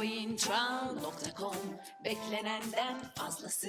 Selcointral.com Beklenenden fazlası.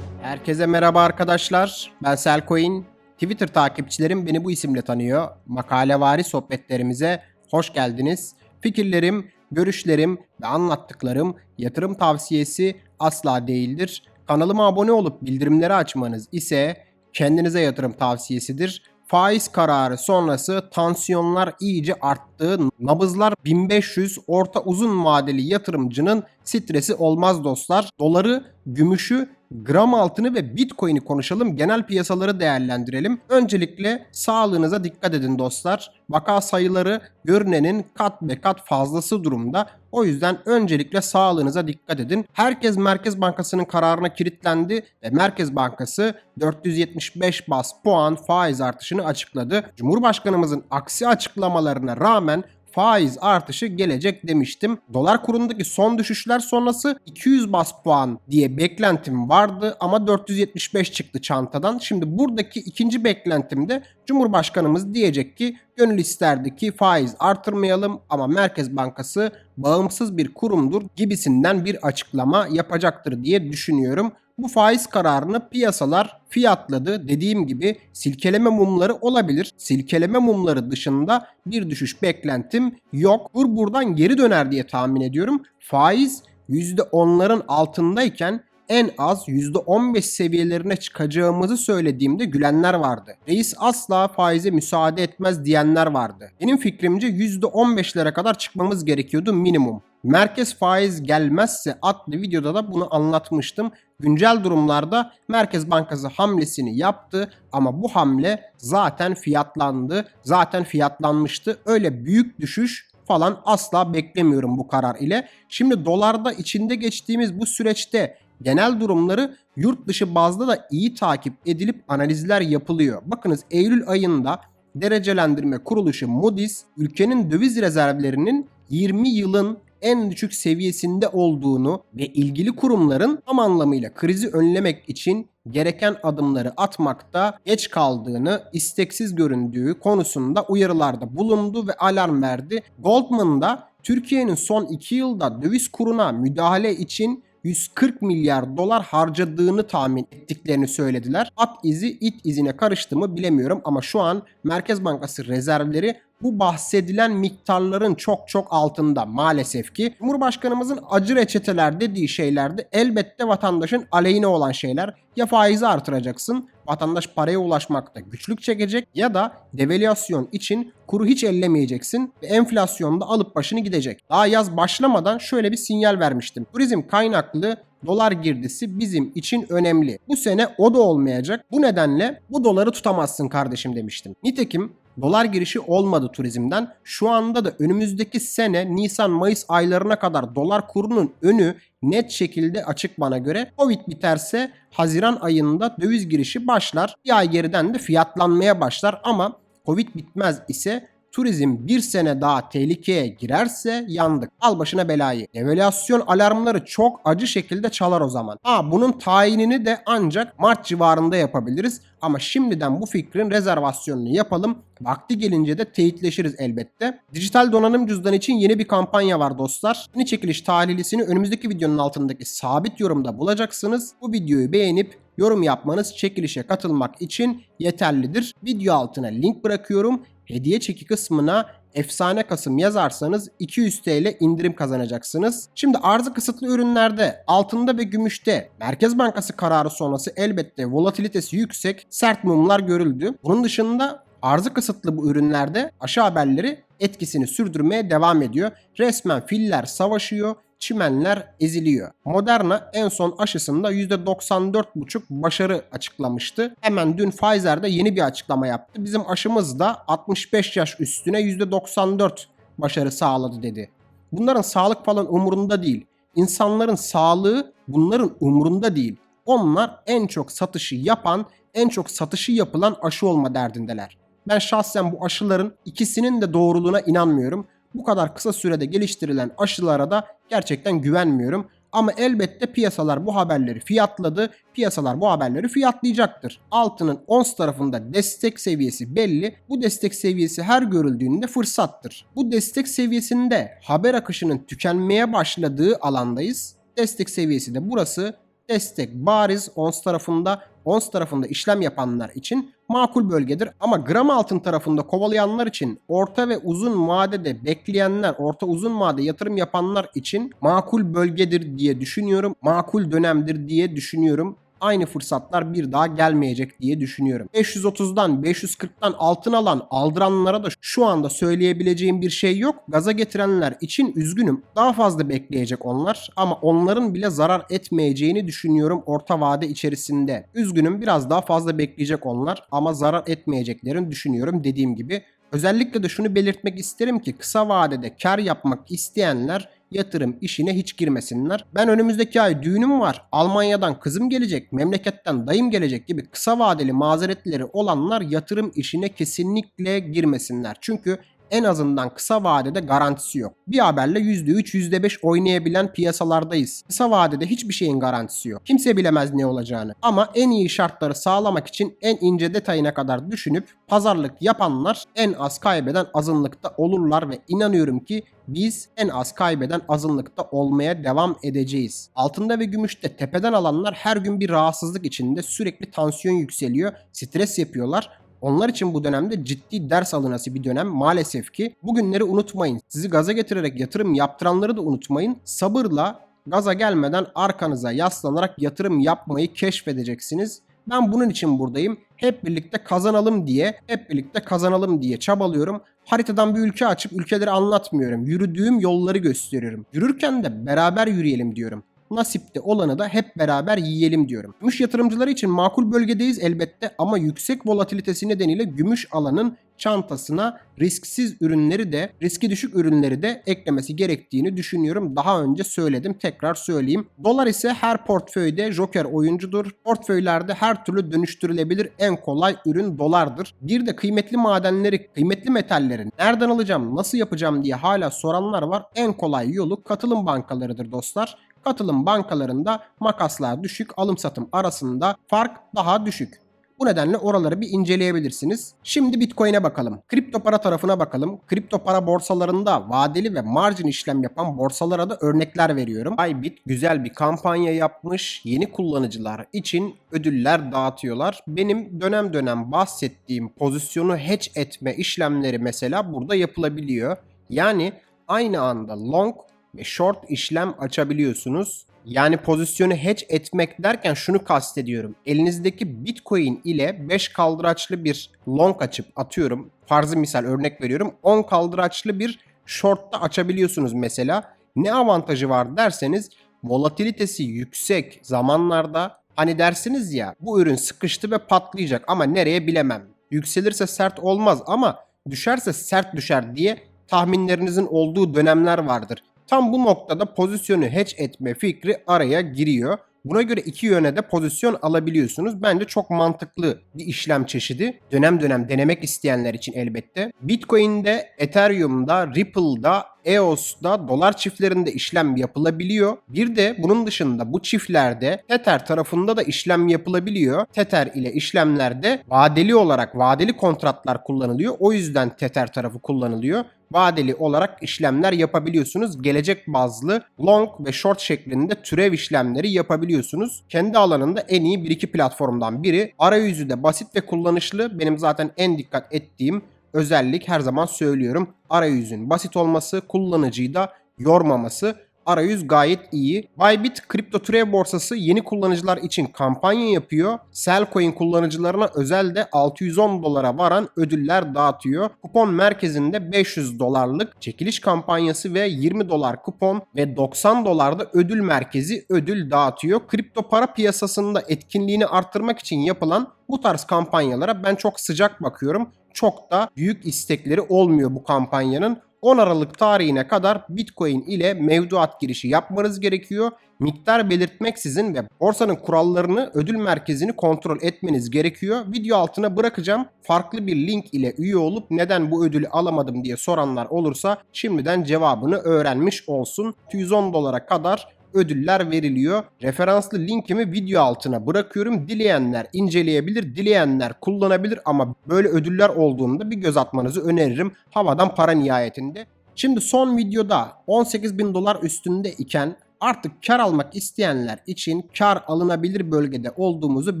Herkese merhaba arkadaşlar. Ben Selcoin. Twitter takipçilerim beni bu isimle tanıyor. Makalevari sohbetlerimize hoş geldiniz. Fikirlerim, görüşlerim ve anlattıklarım yatırım tavsiyesi asla değildir. Kanalıma abone olup bildirimleri açmanız ise kendinize yatırım tavsiyesidir. Faiz kararı sonrası tansiyonlar iyice arttı. Nabızlar 1500 orta uzun vadeli yatırımcının stresi olmaz dostlar. Doları, gümüşü, gram altını ve bitcoin'i konuşalım. Genel piyasaları değerlendirelim. Öncelikle sağlığınıza dikkat edin dostlar. Vaka sayıları görünenin kat be kat fazlası durumda. O yüzden öncelikle sağlığınıza dikkat edin. Herkes Merkez Bankası'nın kararına kilitlendi ve Merkez Bankası 475 bas puan faiz artışını açıkladı. Cumhurbaşkanımızın aksi açıklamalarına rağmen faiz artışı gelecek demiştim. Dolar kurundaki son düşüşler sonrası 200 bas puan diye beklentim vardı ama 475 çıktı çantadan. Şimdi buradaki ikinci beklentimde Cumhurbaşkanımız diyecek ki gönül isterdi ki faiz artırmayalım ama Merkez Bankası bağımsız bir kurumdur gibisinden bir açıklama yapacaktır diye düşünüyorum. Bu faiz kararını piyasalar fiyatladı. Dediğim gibi silkeleme mumları olabilir. Silkeleme mumları dışında bir düşüş beklentim yok. Kur buradan geri döner diye tahmin ediyorum. Faiz %10'ların altındayken en az %15 seviyelerine çıkacağımızı söylediğimde gülenler vardı. Reis asla faize müsaade etmez diyenler vardı. Benim fikrimce %15'lere kadar çıkmamız gerekiyordu minimum. Merkez faiz gelmezse adlı videoda da bunu anlatmıştım. Güncel durumlarda Merkez Bankası hamlesini yaptı ama bu hamle zaten fiyatlandı. Zaten fiyatlanmıştı. Öyle büyük düşüş falan asla beklemiyorum bu karar ile. Şimdi dolarda içinde geçtiğimiz bu süreçte genel durumları yurt dışı bazda da iyi takip edilip analizler yapılıyor. Bakınız Eylül ayında derecelendirme kuruluşu Moody's ülkenin döviz rezervlerinin 20 yılın en düşük seviyesinde olduğunu ve ilgili kurumların tam anlamıyla krizi önlemek için gereken adımları atmakta geç kaldığını, isteksiz göründüğü konusunda uyarılarda bulundu ve alarm verdi. Goldman da Türkiye'nin son 2 yılda döviz kuruna müdahale için 140 milyar dolar harcadığını tahmin ettiklerini söylediler. At izi it izine karıştı mı bilemiyorum ama şu an Merkez Bankası rezervleri bu bahsedilen miktarların çok çok altında maalesef ki. Cumhurbaşkanımızın acı reçeteler dediği şeylerde elbette vatandaşın aleyhine olan şeyler. Ya faizi artıracaksın, vatandaş paraya ulaşmakta güçlük çekecek ya da devalüasyon için kuru hiç ellemeyeceksin ve enflasyonda alıp başını gidecek. Daha yaz başlamadan şöyle bir sinyal vermiştim. Turizm kaynaklı dolar girdisi bizim için önemli. Bu sene o da olmayacak. Bu nedenle bu doları tutamazsın kardeşim demiştim. Nitekim dolar girişi olmadı turizmden. Şu anda da önümüzdeki sene Nisan-Mayıs aylarına kadar dolar kurunun önü net şekilde açık bana göre. Covid biterse Haziran ayında döviz girişi başlar. Bir ay geriden de fiyatlanmaya başlar ama Covid bitmez ise turizm bir sene daha tehlikeye girerse yandık. Al başına belayı. Devalüasyon alarmları çok acı şekilde çalar o zaman. Ha bunun tayinini de ancak Mart civarında yapabiliriz. Ama şimdiden bu fikrin rezervasyonunu yapalım. Vakti gelince de teyitleşiriz elbette. Dijital donanım cüzdanı için yeni bir kampanya var dostlar. Yeni çekiliş tarihlisini önümüzdeki videonun altındaki sabit yorumda bulacaksınız. Bu videoyu beğenip yorum yapmanız çekilişe katılmak için yeterlidir. Video altına link bırakıyorum. Hediye çeki kısmına efsane Kasım yazarsanız 200 TL indirim kazanacaksınız. Şimdi arzı kısıtlı ürünlerde altında ve gümüşte Merkez Bankası kararı sonrası elbette volatilitesi yüksek sert mumlar görüldü. Bunun dışında arzı kısıtlı bu ürünlerde aşı haberleri etkisini sürdürmeye devam ediyor. Resmen filler savaşıyor çimenler eziliyor. Moderna en son aşısında %94,5 başarı açıklamıştı. Hemen dün Pfizer de yeni bir açıklama yaptı. Bizim aşımız da 65 yaş üstüne %94 başarı sağladı dedi. Bunların sağlık falan umurunda değil. İnsanların sağlığı bunların umurunda değil. Onlar en çok satışı yapan, en çok satışı yapılan aşı olma derdindeler. Ben şahsen bu aşıların ikisinin de doğruluğuna inanmıyorum. Bu kadar kısa sürede geliştirilen aşılara da gerçekten güvenmiyorum. Ama elbette piyasalar bu haberleri fiyatladı. Piyasalar bu haberleri fiyatlayacaktır. Altının ons tarafında destek seviyesi belli. Bu destek seviyesi her görüldüğünde fırsattır. Bu destek seviyesinde haber akışının tükenmeye başladığı alandayız. Destek seviyesi de burası. Destek bariz ons tarafında. Ons tarafında işlem yapanlar için makul bölgedir ama gram altın tarafında kovalayanlar için orta ve uzun vadede bekleyenler, orta uzun vade yatırım yapanlar için makul bölgedir diye düşünüyorum. Makul dönemdir diye düşünüyorum. Aynı fırsatlar bir daha gelmeyecek diye düşünüyorum. 530'dan 540'tan altın alan aldıranlara da şu anda söyleyebileceğim bir şey yok. Gaza getirenler için üzgünüm. Daha fazla bekleyecek onlar ama onların bile zarar etmeyeceğini düşünüyorum orta vade içerisinde. Üzgünüm biraz daha fazla bekleyecek onlar ama zarar etmeyeceklerini düşünüyorum dediğim gibi. Özellikle de şunu belirtmek isterim ki kısa vadede kar yapmak isteyenler yatırım işine hiç girmesinler. Ben önümüzdeki ay düğünüm var. Almanya'dan kızım gelecek, memleketten dayım gelecek gibi kısa vadeli mazeretleri olanlar yatırım işine kesinlikle girmesinler. Çünkü en azından kısa vadede garantisi yok. Bir haberle %3, %5 oynayabilen piyasalardayız. Kısa vadede hiçbir şeyin garantisi yok. Kimse bilemez ne olacağını. Ama en iyi şartları sağlamak için en ince detayına kadar düşünüp pazarlık yapanlar en az kaybeden azınlıkta olurlar ve inanıyorum ki biz en az kaybeden azınlıkta olmaya devam edeceğiz. Altında ve gümüşte tepeden alanlar her gün bir rahatsızlık içinde sürekli tansiyon yükseliyor, stres yapıyorlar. Onlar için bu dönemde ciddi ders alınası bir dönem maalesef ki. Bugünleri unutmayın. Sizi gaza getirerek yatırım yaptıranları da unutmayın. Sabırla gaza gelmeden arkanıza yaslanarak yatırım yapmayı keşfedeceksiniz. Ben bunun için buradayım. Hep birlikte kazanalım diye, hep birlikte kazanalım diye çabalıyorum. Haritadan bir ülke açıp ülkeleri anlatmıyorum. Yürüdüğüm yolları gösteriyorum. Yürürken de beraber yürüyelim diyorum nasipte olanı da hep beraber yiyelim diyorum. Gümüş yatırımcıları için makul bölgedeyiz elbette ama yüksek volatilitesi nedeniyle gümüş alanın çantasına risksiz ürünleri de riski düşük ürünleri de eklemesi gerektiğini düşünüyorum. Daha önce söyledim tekrar söyleyeyim. Dolar ise her portföyde joker oyuncudur. Portföylerde her türlü dönüştürülebilir en kolay ürün dolardır. Bir de kıymetli madenleri, kıymetli metalleri nereden alacağım, nasıl yapacağım diye hala soranlar var. En kolay yolu katılım bankalarıdır dostlar. Katılım bankalarında makaslar düşük, alım satım arasında fark daha düşük. Bu nedenle oraları bir inceleyebilirsiniz. Şimdi Bitcoin'e bakalım. Kripto para tarafına bakalım. Kripto para borsalarında vadeli ve margin işlem yapan borsalara da örnekler veriyorum. Bybit güzel bir kampanya yapmış. Yeni kullanıcılar için ödüller dağıtıyorlar. Benim dönem dönem bahsettiğim pozisyonu hedge etme işlemleri mesela burada yapılabiliyor. Yani aynı anda long short işlem açabiliyorsunuz. Yani pozisyonu hedge etmek derken şunu kastediyorum. Elinizdeki Bitcoin ile 5 kaldıraçlı bir long açıp atıyorum. Farzı misal örnek veriyorum. 10 kaldıraçlı bir short'ta açabiliyorsunuz mesela. Ne avantajı var derseniz volatilitesi yüksek zamanlarda hani dersiniz ya bu ürün sıkıştı ve patlayacak ama nereye bilemem. Yükselirse sert olmaz ama düşerse sert düşer diye tahminlerinizin olduğu dönemler vardır. Tam bu noktada pozisyonu hedge etme fikri araya giriyor. Buna göre iki yöne de pozisyon alabiliyorsunuz. Bence çok mantıklı bir işlem çeşidi. Dönem dönem denemek isteyenler için elbette. Bitcoin'de, Ethereum'da, Ripple'da, EOS'da dolar çiftlerinde işlem yapılabiliyor. Bir de bunun dışında bu çiftlerde Tether tarafında da işlem yapılabiliyor. Tether ile işlemlerde vadeli olarak vadeli kontratlar kullanılıyor. O yüzden Tether tarafı kullanılıyor vadeli olarak işlemler yapabiliyorsunuz. Gelecek bazlı long ve short şeklinde türev işlemleri yapabiliyorsunuz. Kendi alanında en iyi bir iki platformdan biri. Arayüzü de basit ve kullanışlı. Benim zaten en dikkat ettiğim özellik her zaman söylüyorum. Arayüzün basit olması, kullanıcıyı da yormaması. Arayüz gayet iyi. Bybit kripto türev borsası yeni kullanıcılar için kampanya yapıyor. Cellcoin kullanıcılarına özel de 610 dolara varan ödüller dağıtıyor. Kupon merkezinde 500 dolarlık çekiliş kampanyası ve 20 dolar kupon ve 90 dolarda ödül merkezi ödül dağıtıyor. Kripto para piyasasında etkinliğini arttırmak için yapılan bu tarz kampanyalara ben çok sıcak bakıyorum. Çok da büyük istekleri olmuyor bu kampanyanın. 10 Aralık tarihine kadar Bitcoin ile mevduat girişi yapmanız gerekiyor. Miktar belirtmeksizin ve borsanın kurallarını, ödül merkezini kontrol etmeniz gerekiyor. Video altına bırakacağım. Farklı bir link ile üye olup neden bu ödülü alamadım diye soranlar olursa şimdiden cevabını öğrenmiş olsun. 210 dolara kadar ödüller veriliyor. Referanslı linkimi video altına bırakıyorum. Dileyenler inceleyebilir, dileyenler kullanabilir ama böyle ödüller olduğunda bir göz atmanızı öneririm. Havadan para nihayetinde. Şimdi son videoda 18 bin dolar üstünde iken artık kar almak isteyenler için kar alınabilir bölgede olduğumuzu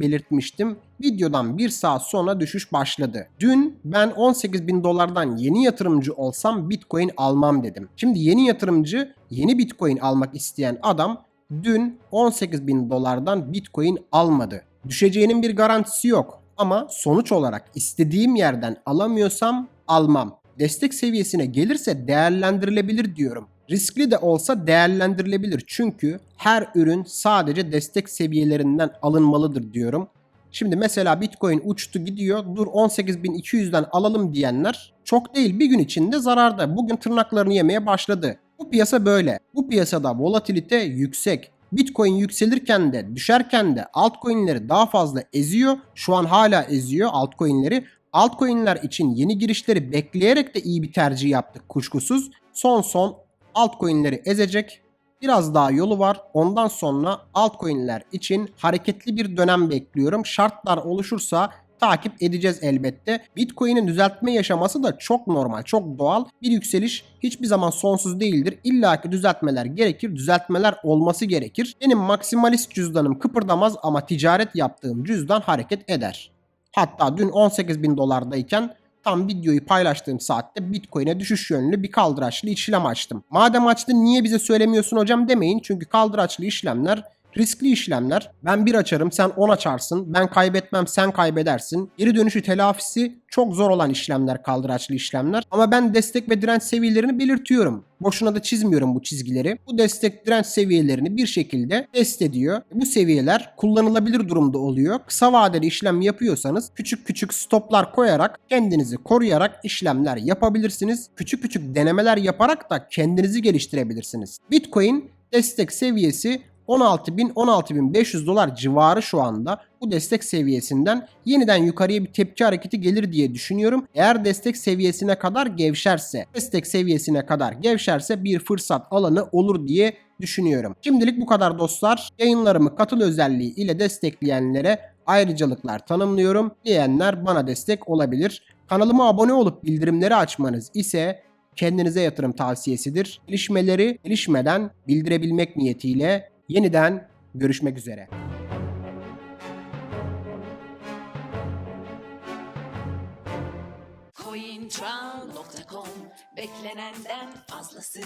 belirtmiştim. Videodan bir saat sonra düşüş başladı. Dün ben 18 bin dolardan yeni yatırımcı olsam Bitcoin almam dedim. Şimdi yeni yatırımcı yeni Bitcoin almak isteyen adam dün 18 bin dolardan Bitcoin almadı. Düşeceğinin bir garantisi yok ama sonuç olarak istediğim yerden alamıyorsam almam. Destek seviyesine gelirse değerlendirilebilir diyorum. Riskli de olsa değerlendirilebilir çünkü her ürün sadece destek seviyelerinden alınmalıdır diyorum. Şimdi mesela Bitcoin uçtu gidiyor. Dur 18.200'den alalım diyenler çok değil bir gün içinde zararda. Bugün tırnaklarını yemeye başladı. Bu piyasa böyle. Bu piyasada volatilite yüksek. Bitcoin yükselirken de düşerken de altcoin'leri daha fazla eziyor. Şu an hala eziyor altcoin'leri. Altcoin'ler için yeni girişleri bekleyerek de iyi bir tercih yaptık kuşkusuz. Son son altcoin'leri ezecek. Biraz daha yolu var. Ondan sonra altcoin'ler için hareketli bir dönem bekliyorum. Şartlar oluşursa takip edeceğiz elbette. Bitcoin'in düzeltme yaşaması da çok normal, çok doğal. Bir yükseliş hiçbir zaman sonsuz değildir. İlla ki düzeltmeler gerekir, düzeltmeler olması gerekir. Benim maksimalist cüzdanım kıpırdamaz ama ticaret yaptığım cüzdan hareket eder. Hatta dün 18 bin dolardayken tam videoyu paylaştığım saatte Bitcoin'e düşüş yönlü bir kaldıraçlı işlem açtım. Madem açtın niye bize söylemiyorsun hocam demeyin. Çünkü kaldıraçlı işlemler riskli işlemler. Ben bir açarım sen 10 açarsın. Ben kaybetmem sen kaybedersin. Geri dönüşü telafisi çok zor olan işlemler kaldıraçlı işlemler. Ama ben destek ve direnç seviyelerini belirtiyorum. Boşuna da çizmiyorum bu çizgileri. Bu destek direnç seviyelerini bir şekilde test ediyor. Bu seviyeler kullanılabilir durumda oluyor. Kısa vadeli işlem yapıyorsanız küçük küçük stoplar koyarak kendinizi koruyarak işlemler yapabilirsiniz. Küçük küçük denemeler yaparak da kendinizi geliştirebilirsiniz. Bitcoin destek seviyesi 16.000 16.500 dolar civarı şu anda. Bu destek seviyesinden yeniden yukarıya bir tepki hareketi gelir diye düşünüyorum. Eğer destek seviyesine kadar gevşerse, destek seviyesine kadar gevşerse bir fırsat alanı olur diye düşünüyorum. Şimdilik bu kadar dostlar. Yayınlarımı katıl özelliği ile destekleyenlere ayrıcalıklar tanımlıyorum. Diyenler bana destek olabilir. Kanalıma abone olup bildirimleri açmanız ise kendinize yatırım tavsiyesidir. Gelişmeleri gelişmeden bildirebilmek niyetiyle yeniden görüşmek üzere. CoinTran.com Beklenenden fazlası